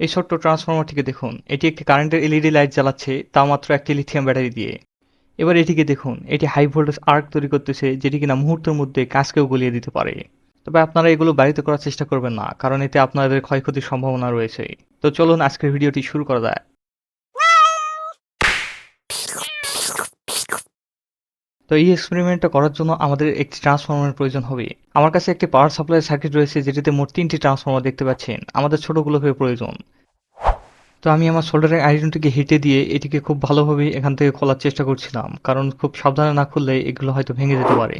এই ছোট্ট ট্রান্সফর্মারটিকে দেখুন। এটি একটি কারেন্টের এলইডি লাইট জ্বালাচ্ছে, তা মাত্র একটি লিথিয়াম ব্যাটারি দিয়ে। এবার এটিকে দেখুন। এটি হাই ভোল্টেজ আর্ক তৈরি করতেছে, যেটি কিনা মুহূর্তের মধ্যে কাজকেও গলিয়ে দিতে পারে। তবে আপনারা এগুলো বাড়িতে করার চেষ্টা করবেন না, কারণ এতে আপনাদের ক্ষয়ক্ষতির সম্ভাবনা রয়েছে। তো চলুন আজকের ভিডিওটি শুরু করা যায় তো এই এক্সপেরিমেন্টটা করার জন্য আমাদের একটি ট্রান্সফর্মারের প্রয়োজন হবে। আমার কাছে একটি পাওয়ার সাপ্লাই সার্কিট রয়েছে, যেটিতে মোট তিনটি ট্রান্সফর্মার দেখতে পাচ্ছেন। আমাদের ছোটগুলোকে প্রয়োজন। তো আমি আমার সোল্ডারিং আইরনটিকে হিটে দিয়ে এটিকে খুব ভালোভাবে এখান থেকে খোলার চেষ্টা করছিলাম, কারণ খুব সাবধানে না খুললে এগুলো হয়তো ভেঙে যেতে পারে।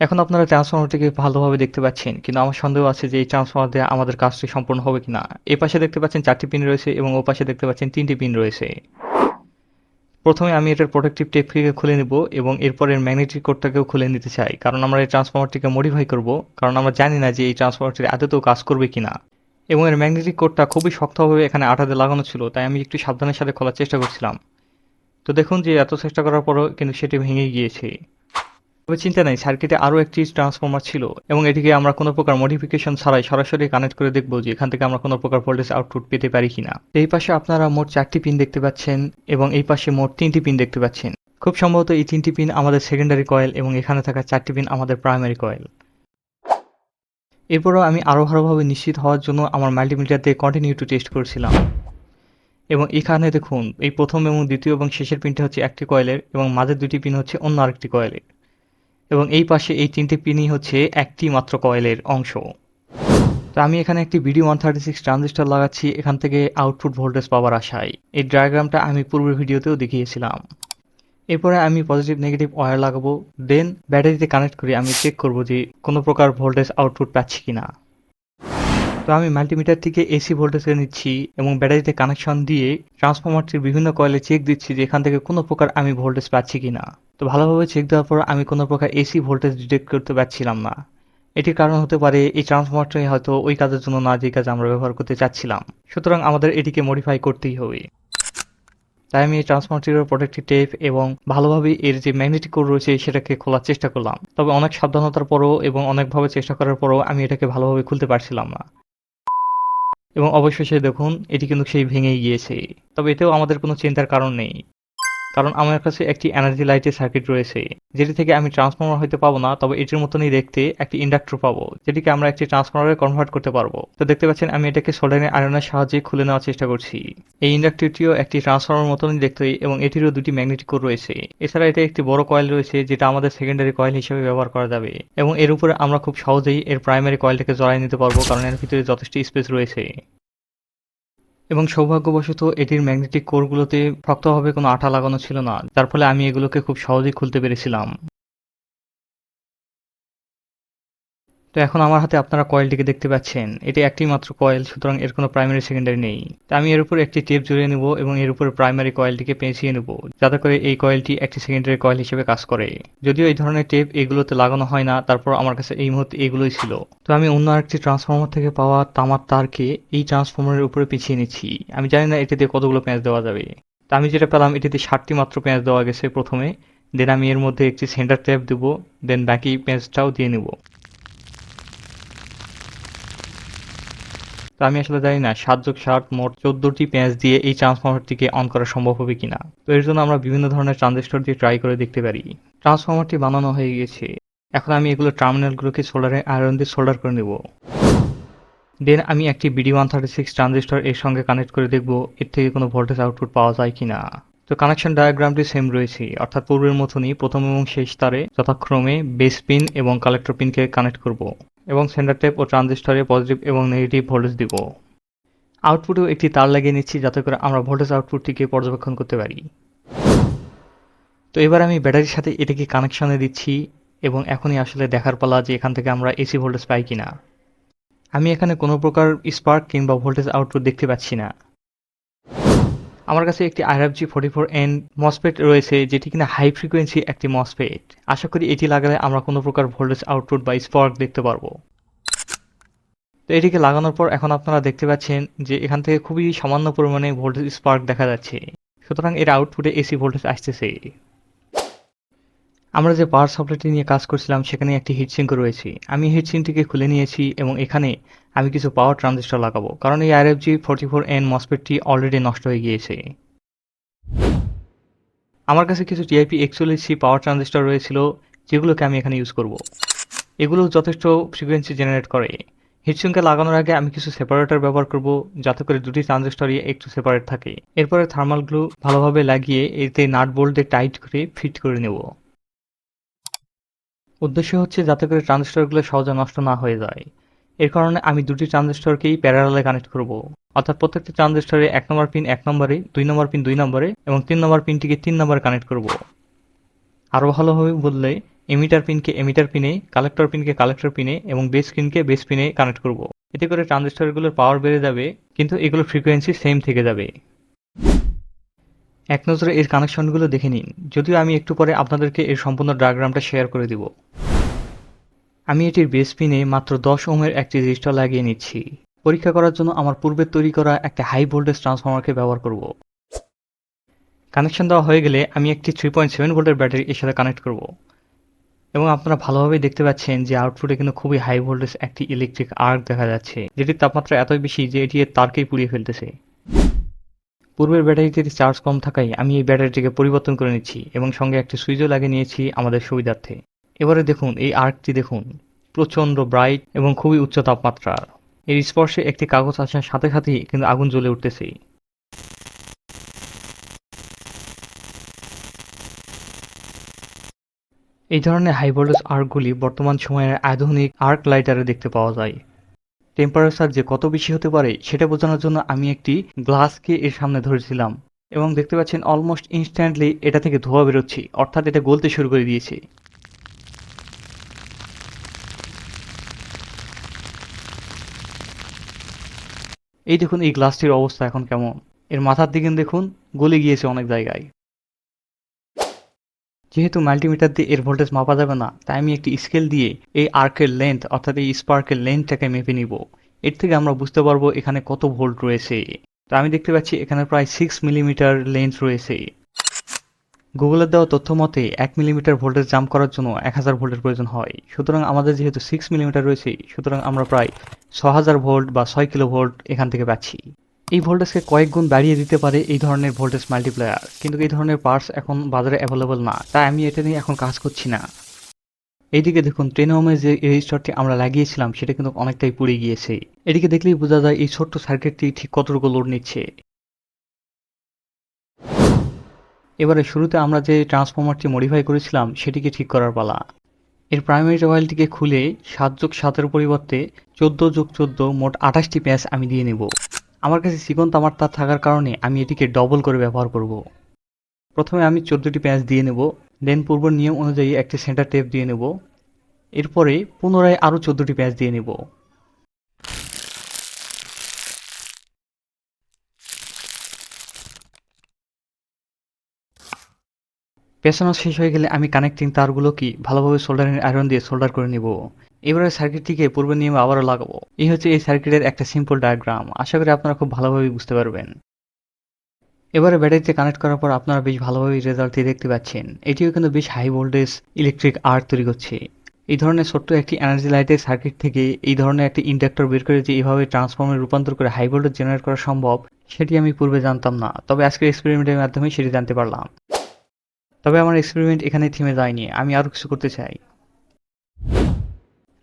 এখন আপনারা ট্রান্সফর্মারটিকে ভালোভাবে দেখতে পাচ্ছেন, কিন্তু আমার সন্দেহ আছে যে এই ট্রান্সফরমার দিয়ে আমাদের কাজটি সম্পূর্ণ হবে কিনা। এ পাশে দেখতে পাচ্ছেন চারটি পিন রয়েছে এবং ও পাশে দেখতে পাচ্ছেন তিনটি পিন রয়েছে। প্রথমে আমি এটার প্রোটেক্টিভ টেপটিকে খুলে নেব এবং এরপর এর ম্যাগনেটিক কোডটাকেও খুলে নিতে চাই। কারণ আমরা এই ট্রান্সফর্মারটিকে মডিফাই করব, কারণ আমরা জানি না যে এই ট্রান্সফর্মারটির আদতেও কাজ করবে কিনা। এবং এর ম্যাগনেটিক কোডটা খুবই শক্তভাবে এখানে আঠাতে লাগানো ছিল, তাই আমি একটু সাবধানের সাথে খোলার চেষ্টা করছিলাম। তো দেখুন যে এত চেষ্টা করার পরও কিন্তু সেটি ভেঙে গিয়েছে। তবে চিন্তা নেই, সার্কিটে আরও একটি ট্রান্সফর্মার ছিল এবং এটিকে আমরা কোনো প্রকার মডিফিকেশন ছাড়াই সরাসরি কানেক্ট করে দেখব যে এখান থেকে আমরা কোনো প্রকার ভোল্টেজ আউটপুট পেতে পারি কিনা। এই পাশে আপনারা মোট চারটি পিন দেখতে পাচ্ছেন এবং এই পাশে মোট তিনটি পিন দেখতে পাচ্ছেন। খুব সম্ভবত এই তিনটি পিন আমাদের সেকেন্ডারি কয়েল এবং এখানে থাকা চারটি পিন আমাদের প্রাইমারি কয়েল এরপরও আমি আরও ভালোভাবে নিশ্চিত হওয়ার জন্য আমার মাল্টিমিটার দিয়ে কন্টিনিউ টু টেস্ট করছিলাম। এবং এখানে দেখুন, এই প্রথম এবং দ্বিতীয় এবং শেষের পিনটা হচ্ছে একটি কয়েলের এবং মাঝের দুটি পিন হচ্ছে অন্য আরেকটি কয়েলের এবং এই পাশে এই তিনটি পিনই হচ্ছে একটি মাত্র কয়েলের অংশ। তো আমি এখানে একটি BD one thirty six transistor লাগাচ্ছি, এখান থেকে আউটপুট ভোল্টেজ পাওয়ার আশায়। এই ডায়াগ্রামটা আমি পূর্বের ভিডিওতেও দেখিয়েছিলাম। এরপরে আমি পজিটিভ নেগেটিভ ওয়্যার লাগাবো দেন ব্যাটারিতে কানেক্ট করে আমি চেক করব যে কোনো প্রকার ভোল্টেজ আউটপুট পাচ্ছি কিনা। তো আমি মাল্টিমিটার থেকে এসি ভোল্টেজে নিচ্ছি এবং ব্যাটারিতে কানেকশন দিয়ে ট্রান্সফরমারটির বিভিন্ন কয়েলে চেক দিচ্ছি যে এখান থেকে কোনো প্রকার আমি ভোল্টেজ পাচ্ছি কিনা। তো ভালোভাবে চেক দেওয়ার পর আমি কোনো প্রকার এসি ভোল্টেজ ডিটেক্ট করতে পারছিলাম না। এটির কারণ হতে পারে এই ট্রান্সফরমারটি হয়তো ওই কাজের জন্য না যে কাজ আমরা ব্যবহার করতে চাচ্ছিলাম। সুতরাং আমাদের এটিকে মডিফাই করতেই হবে। তাই আমি এই ট্রান্সফরমারটির প্রোটেক্টিভ টেপ এবং ভালোভাবে এর যে ম্যাগনেটিক কোড রয়েছে সেটাকে খোলার চেষ্টা করলাম। তবে অনেক সাবধানতার পরও এবং অনেকভাবে চেষ্টা করার পরও আমি এটাকে ভালোভাবে খুলতে পারছিলাম না। এবং অবশেষে দেখুন, এটি কিন্তু সেই ভেঙেই গিয়েছে। তবে এতেও আমাদের কোনো চিন্তার কারণ নেই। কারণ আমার কাছে একটি এনার্জি লাইটের সার্কিট রয়েছে, যেটি থেকে আমি ট্রান্সফর্মার হয়তো পাবো না, তবে এটির মতনই দেখতে একটি ইন্ডাক্টর পাবো, যেটিকে আমরা একটি ট্রান্সফর্মারে কনভার্ট করতে পারব। তো দেখতে পাচ্ছেন, আমি এটাকে সোল্ডারিং আয়রনের সাহায্যে খুলে নেওয়ার চেষ্টা করছি। এই ইন্ডাক্টরটিও একটি ট্রান্সফর্মার মতনই দেখতে এবং এটিরও দুটি ম্যাগনেটিক কোর রয়েছে। এছাড়া এটা একটি বড় কয়েল রয়েছে, যেটা আমাদের সেকেন্ডারি কয়েল হিসেবে ব্যবহার করা যাবে এবং এর উপরে আমরা খুব সহজেই এর প্রাইমারি কয়েলটাকে জড়াই নিতে পারব, কারণ এর ভিতরে যথেষ্ট স্পেস রয়েছে। এবং সৌভাগ্যবশত এটির ম্যাগনেটিক কোরগুলোতে শক্তভাবে কোনো আঠা লাগানো ছিল না, যার ফলে আমি এগুলোকে খুব সহজেই খুলতে পেরেছিলাম। তো এখন আমার হাতে আপনারা কয়েলটিকে দেখতে পাচ্ছেন। এটি একটি মাত্র কয়েল, সুতরাং এর কোনো প্রাইমারি সেকেন্ডারি নেই। তো আমি এর উপর একটি টেপ জড়িয়ে নেব এবং এর উপর প্রাইমারি কয়েলটিকে পেঁচিয়ে নেব, যাতে করে এই কয়েলটি একটি সেকেন্ডারি কয়েল হিসেবে কাজ করে। যদিও এই ধরনের টেপ এগুলোতে লাগানো হয় না, তারপর আমার কাছে এই মুহূর্তে এগুলোই ছিল। তো আমি অন্য আরেকটি ট্রান্সফর্মার থেকে পাওয়া তামার তারকে এই ট্রান্সফর্মারের উপরে পিছিয়ে নিচ্ছি। আমি জানি না এটিতে কতগুলো পেঁচ দেওয়া যাবে। তো আমি যেটা পেলাম, এটিতে ষাটটি মাত্র পেঁচ দেওয়া গেছে প্রথমে। দেন আমি এর মধ্যে একটি সেন্টার ট্যাপ দেবো, দেন বাকি পেঁচটাও দিয়ে নেব। তো আমি আসলে জানি না, সাত যোগ সাত মোট চোদ্দটি পেঁচ দিয়ে এই ট্রান্সফর্মারটিকে অন করা সম্ভব হবে কিনা। তো এর জন্য আমরা বিভিন্ন ধরনের ট্রানজিস্টর দিয়ে ট্রাই করে দেখতে পারি। ট্রান্সফর্মারটি বানানো হয়ে গেছে এখন আমি এগুলো টার্মিনালগুলোকে সোল্ডারে আয়রন দিয়ে সোল্ডার করে নেব। দেন আমি একটি BD one thirty six transistor এর সঙ্গে কানেক্ট করে দেখব, এর থেকে কোনো ভোল্টেজ আউটপুট পাওয়া যায় কিনা। তো কানেকশন ডায়াগ্রামটি সেম রয়েছে, অর্থাৎ পূর্বের মতনই প্রথম এবং শেষ তারে যথাক্রমে বেস পিন এবং কালেক্টর পিনকে কানেক্ট করব। এবং সেন্টার টেপ ও ট্রানজিস্টরে পজিটিভ এবং নেগেটিভ ভোল্টেজ দিব। আউটপুটেও একটি তার লাগিয়ে নিচ্ছি যাতে করে আমরা ভোল্টেজ আউটপুটটিকে পর্যবেক্ষণ করতে পারি। তো এবার আমি ব্যাটারির সাথে এটাকে কানেকশানে দিচ্ছি এবং এখনই আসলে দেখার পালা যে এখান থেকে আমরা এসি ভোল্টেজ পাই কিনা। আমি এখানে কোনো প্রকার স্পার্ক কিংবা ভোল্টেজ আউটপুট দেখতে পাচ্ছি না। আমার কাছে একটি IRFZ forty four N mosfet রয়েছে, যেটি কিনা হাই ফ্রিকোয়েন্সি একটি মসপেট আশা করি এটি লাগালে আমরা কোনো প্রকার ভোল্টেজ আউটপুট বা স্পার্ক দেখতে পারব। তো এটিকে লাগানোর পর এখন আপনারা দেখতে পাচ্ছেন যে এখান থেকে খুবই সামান্য পরিমাণে ভোল্টেজ স্পার্ক দেখা যাচ্ছে। সুতরাং এর আউটপুটে এসি ভোল্টেজ আসতেছে। আমরা যে পাওয়ার সাপ্লাইটি নিয়ে কাজ করছিলাম, সেখানে একটি হিটসিঙ্ক রয়েছে। আমি হিটসিঙ্কটিকে খুলে নিয়েছি এবং এখানে আমি কিছু পাওয়ার ট্রানজিস্টর লাগাবো, কারণ এই R F Z forty four N মসপেটটি already নষ্ট হয়ে গিয়েছে। আমার কাছে কিছু টিআইপি একচল্লিশ সি পাওয়ার ট্রানজিস্টর রয়েছিল, যেগুলোকে আমি এখানে ইউজ করব। এগুলো যথেষ্ট ফ্রিকোয়েন্সি জেনারেট করে। হিটসিঙ্কে লাগানোর আগে আমি কিছু সেপারেটর ব্যবহার করব, যাতে করে দুটি ট্রানজিস্টরই একটু সেপারেট থাকে। এরপরে থার্মাল গ্লু ভালোভাবে লাগিয়ে এতে নাট বোল্টে টাইট করে ফিট করে নেব। উদ্দেশ্য হচ্ছে যাতে করে ট্রানজিস্টরগুলো সহজে নষ্ট না হয়ে যায়। এর কারণে আমি দুটি ট্রানজিস্টরকেই প্যারালালে কানেক্ট করব। অর্থাৎ প্রত্যেকটি ট্রানজিস্টরে এক নম্বর পিন এক নম্বরে, দুই নম্বর পিন দুই নম্বরে এবং তিন নম্বর পিনটিকে তিন নম্বরে কানেক্ট করব। আরও ভালোভাবে বললে এমিটার পিনকে এমিটার পিনে কালেক্টর পিনকে কালেক্টর পিনে এবং বেস পিনকে বেস পিনে কানেক্ট করব। এতে করে ট্রানজিস্টরগুলোর পাওয়ার বেড়ে যাবে, কিন্তু এগুলোর ফ্রিকোয়েন্সি সেম থেকে যাবে। এক নজরে এর কানেকশনগুলো দেখে নিন, যদিও আমি একটু পরে আপনাদেরকে এর সম্পূর্ণ ডায়াগ্রামটা শেয়ার করে দিব। আমি এটির বেস পিনে মাত্র দশ ওমের একটি রেজিস্টার লাগিয়ে নিচ্ছি। পরীক্ষা করার জন্য আমার পূর্বে তৈরি করা একটা হাই ভোল্টেজ ট্রান্সফর্মারকে ব্যবহার করব। কানেকশন দেওয়া হয়ে গেলে আমি একটি থ্রি পয়েন্ট সেভেন ভোল্টের ব্যাটারি এর সাথে কানেক্ট করব। এবং আপনারা ভালোভাবে দেখতে পাচ্ছেন যে আউটপুটে কিন্তু খুবই হাই ভোল্টেজ একটি ইলেকট্রিক আর্ক দেখা যাচ্ছে, যেটির তাপমাত্রা এতই বেশি যে এটি তারকেই পুড়িয়ে ফেলতেছে। পূর্বের ব্যাটারিটির চার্জ কম থাকায় আমি এই ব্যাটারিটিকে পরিবর্তন করে নিচ্ছি এবং সঙ্গে একটি সুইচও লাগিয়ে নিয়েছি আমাদের সুবিধার্থে। এবারে দেখুন, এই আর্কটি দেখুন, প্রচণ্ড ব্রাইট এবং খুবই উচ্চ তাপমাত্রার। এর স্পর্শে একটি কাগজ আসার সাথে সাথেই কিন্তু আগুন জ্বলে উঠতেছে। এই ধরনের হাই ভোল্টেজ আর্কগুলি বর্তমান সময়ের আধুনিক আর্ক লাইটারে দেখতে পাওয়া যায়। টেম্পারেচার যে কত বেশি হতে পারে, সেটা বোঝানোর জন্য আমি একটি গ্লাসকে এর সামনে ধরেছিলাম। এবং দেখতে পাচ্ছেন অলমোস্ট ইনস্ট্যান্টলি এটা থেকে ধোয়া বেরোচ্ছে, অর্থাৎ এটা গলতে শুরু করে দিয়েছে। এই দেখুন, এই গ্লাসটির অবস্থা এখন কেমন। এর মাথার দিকে দেখুন, গলে গিয়েছে অনেক জায়গায়। যেহেতু মাল্টিমিটার দিয়ে এর ভোল্টেজ মাপা যাবে না, তাই আমি একটি স্কেল দিয়ে এই আর্কের লেন্থ অর্থাৎ এই স্পার্কের লেন্থটাকে মেপে নিব। এর থেকে আমরা বুঝতে পারব এখানে কত ভোল্ট রয়েছে। তো আমি দেখতে পাচ্ছি এখানে প্রায় সিক্স মিলিমিটার লেন্থ রয়েছে। গুগলের দেওয়া তথ্য মতে, এক মিলিমিটার ভোল্টেজ জাম্প করার জন্য এক হাজার ভোল্টের প্রয়োজন হয়। সুতরাং আমাদের যেহেতু সিক্স মিলিমিটার রয়েছে, সুতরাং আমরা প্রায় ছ হাজার ভোল্ট বা ছয় কিলো ভোল্ট এখান থেকে পাচ্ছি। এই ভোল্টেজকে কয়েক গুণ বাড়িয়ে দিতে পারে এই ধরনের ভোল্টেজ মাল্টিপ্লায়ার কিন্তু এই ধরনের পার্টস এখন বাজারে অ্যাভেলেবল না, তাই আমি এটা নিয়ে এখন কাজ করছি না। এইদিকে দেখুন টেন যে রেজিস্টারটি আমরা লাগিয়েছিলাম, সেটা কিন্তু অনেকটাই পুড়ে গিয়েছে। এদিকে দেখলেই বোঝা যায় এই ছোট্ট সার্কিটটি ঠিক কতটুকু লোড নিচ্ছে। এবারে শুরুতে আমরা যে ট্রান্সফর্মারটি মডিফাই করেছিলাম, সেটিকে ঠিক করার পালা। এর প্রাইমারি কয়েলটিকে খুলে সাত যোগ সাতের পরিবর্তে চোদ্দ যোগ চোদ্দ মোট আঠাশটি প্যাচ আমি দিয়ে নেব। আমার কাছে চিকন তামার তার থাকার কারণে আমি এটিকে ডবল করে ব্যবহার করব। প্রথমে আমি চোদ্দোটি প্যাচ দিয়ে নেব দেন পূর্ব নিয়ম অনুযায়ী একটি সেন্টার টেপ দিয়ে নেব। এরপরে পুনরায় আরও চোদ্দোটি প্যাঁচ দিয়ে নেব। পেছানো শেষ হয়ে গেলে আমি কানেক্টিং তারগুলো কি ভালোভাবে সোল্ডারিং আয়রন দিয়ে সোল্ডার করে নিব। এবারে সার্কিটটিকে পূর্বে নিয়মে আবারও লাগাবো। এই হচ্ছে এই সার্কিটের একটা সিম্পল ডায়াগ্রাম আশা করি আপনারা খুব ভালোভাবে বুঝতে পারবেন। এবারে ব্যাটারিতে কানেক্ট করার পর আপনারা বেশ ভালোভাবে রেজাল্টটি দেখতে পাচ্ছেন। এটিও কিন্তু বেশ হাই ভোল্টেজ ইলেকট্রিক আর্ট তৈরি করছে। এই ধরনের ছোট্ট একটি এনার্জি লাইটের সার্কিট থেকে এই ধরনের একটি ইন্ডাক্টর বের করে যে এইভাবে ট্রান্সফর্মে রূপান্তর করে হাই ভোল্টেজ জেনারেট করা সম্ভব, সেটি আমি পূর্বে জানতাম না। তবে আজকের এক্সপেরিমেন্টের মাধ্যমে সেটি জানতে পারলাম। তবে আমার এক্সপেরিমেন্ট এখানে থেমে যায়নি। আমি আরও কিছু করতে চাই।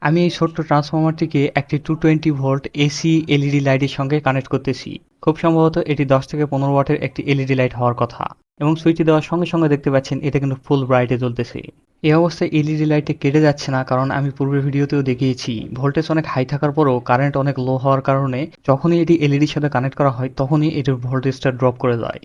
আমি এই ছোট্ট ট্রান্সফর্মারটিকে একটি two twenty volt AC LED লাইটের সঙ্গে কানেক্ট করতেছি। খুব সম্ভবত এটি দশ থেকে পনেরো ওয়াটের একটি এলইডি লাইট হওয়ার কথা। এবং সুইচটি দেওয়ার সঙ্গে সঙ্গে দেখতে পাচ্ছেন এটা কিন্তু ফুল ব্রাইটে জ্বলতেছে। এই অবস্থায় এলইডি লাইটে কেটে যাচ্ছে না কারণ আমি পূর্বের ভিডিওতেও দেখিয়েছি। ভোল্টেজ অনেক হাই থাকার পরও কারেন্ট অনেক লো হওয়ার কারণে যখনই এটি এলইডির সাথে কানেক্ট করা হয়, তখনই এটির ভোল্টেজটা ড্রপ করে যায়।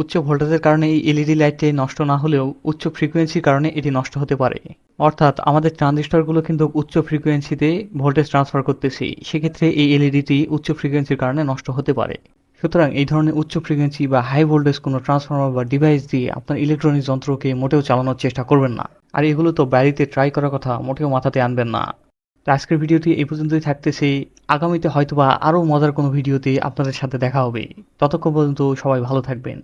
উচ্চ ভোল্টেজের কারণে এই এলইডি লাইটটি নষ্ট না হলেও উচ্চ ফ্রিকোয়েন্সির কারণে এটি নষ্ট হতে পারে। অর্থাৎ আমাদের ট্রানজিস্টরগুলো কিন্তু উচ্চ ফ্রিকোয়েন্সিতে ভোল্টেজ ট্রান্সফার করতেছে। সেক্ষেত্রে এই এলইডিটি উচ্চ ফ্রিকোয়েন্সির কারণে নষ্ট হতে পারে। সুতরাং এই ধরনের উচ্চ ফ্রিকোয়েন্সি বা হাই ভোল্টেজ কোনো ট্রান্সফর্মার বা ডিভাইস দিয়ে আপনার ইলেকট্রনিক যন্ত্রকে মোটেও চালানোর চেষ্টা করবেন না। আর এগুলো তো বাড়িতে ট্রাই করার কথা, মোটেও মাথাতে আনবেন না। তো আজকের ভিডিওটি এই পর্যন্তই থাকতেছে। আগামীতে হয়তোবা আরও মজার কোনো ভিডিওতে আপনাদের সাথে দেখা হবে। ততক্ষণ পর্যন্ত সবাই ভালো থাকবেন।